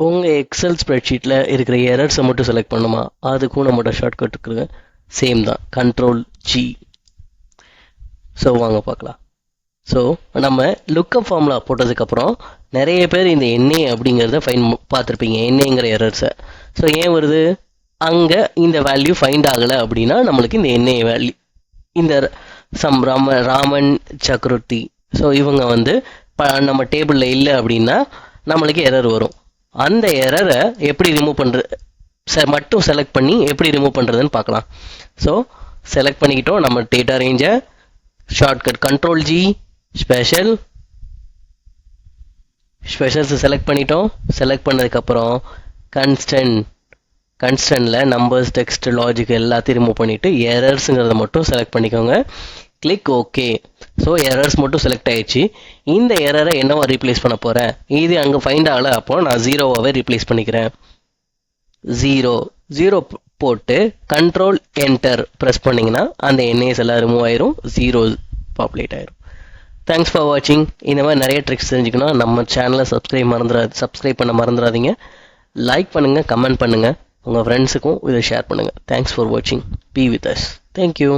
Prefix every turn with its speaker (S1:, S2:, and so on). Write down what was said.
S1: உங்கள் எக்ஸல் ஸ்ப்ரெட்ஷீட்டில் இருக்கிற எரர்ஸை மட்டும் செலக்ட் பண்ணுமா? அதுக்கும் நம்மளோட ஷார்ட்கட் இருக்குங்க சேம் தான். கண்ட்ரோல் ஜி ஸோ வாங்க பார்க்கலாம். ஸோ நம்ம லுக்கப் ஃபார்முலா போட்டதுக்கப்புறம் நிறைய பேர் இந்த எண்ணெய் அப்படிங்கிறத ஃபைன் பார்த்துருப்பீங்க. எண்ணெய்ங்கிற எரர்ஸை ஸோ ஏன் வருது? அங்கே இந்த வேல்யூ ஃபைண்ட் ஆகலை அப்படின்னா நம்மளுக்கு இந்த எண்ணெய் வேல்யூ இந்த சம் ராம ராமன் சக்கரவர்த்தி ஸோ இவங்க வந்து ப நம்ம டேபிளில் இல்லை அப்படின்னா நம்மளுக்கு எரர் வரும். அந்த எரரை எப்படி ரிமூவ் பண்ணுறது மட்டும் செலக்ட் பண்ணி எப்படி ரிமூவ் பண்ணுறதுன்னு பார்க்கலாம். ஸோ செலக்ட் பண்ணிக்கிட்டோம். நம்ம டேட்டா ரேஞ்சை ஷார்ட்கட் கண்ட்ரோல் ஜி ஸ்பெஷல் ஸ்பெஷல்ஸை செலக்ட் பண்ணிட்டோம். செலக்ட் பண்ணதுக்கப்புறம் கன்ஸ்டன்ட் கன்ஸ்டன்டில் நம்பர்ஸ் டெக்ஸ்ட் லாஜிக் எல்லாத்தையும் ரிமூவ் பண்ணிவிட்டு எரர்ஸுங்கிறத மட்டும் செலக்ட் பண்ணிக்கோங்க. கிளிக் ஓகே ஸோ எரர்ஸ் மட்டும் செலக்ட் ஆயிடுச்சு. இந்த எரரை என்னவா ரீப்ளேஸ் பண்ண போகிறேன் இது அங்கே ஃபைண்ட் ஆகலை அப்போ நான் ஜீரோவாகவே ரீப்ளேஸ் பண்ணிக்கிறேன். ஜீரோ ஜீரோ போட்டு கண்ட்ரோல் என்டர் ப்ரெஸ் பண்ணிங்கன்னா அந்த என்ஏஸ் எல்லாம் ரிமூவ் ஆயிரும். ஜீரோ பாப்புலேட் ஆயிரும். தேங்க்ஸ் ஃபார் வாட்சிங் இந்த மாதிரி நிறைய ட்ரிக்ஸ் தெரிஞ்சுக்கணும். நம்ம சேனலை சப்ஸ்கிரைப் மறந்துடாது சப்ஸ்கிரைப் பண்ண மறந்துடாதீங்க லைக் பண்ணுங்கள் கமெண்ட் பண்ணுங்கள் உங்கள் ஃப்ரெண்ட்ஸுக்கும் இதை ஷேர் பண்ணுங்கள் தேங்க்ஸ் ஃபார் வாட்சிங் be with us thank you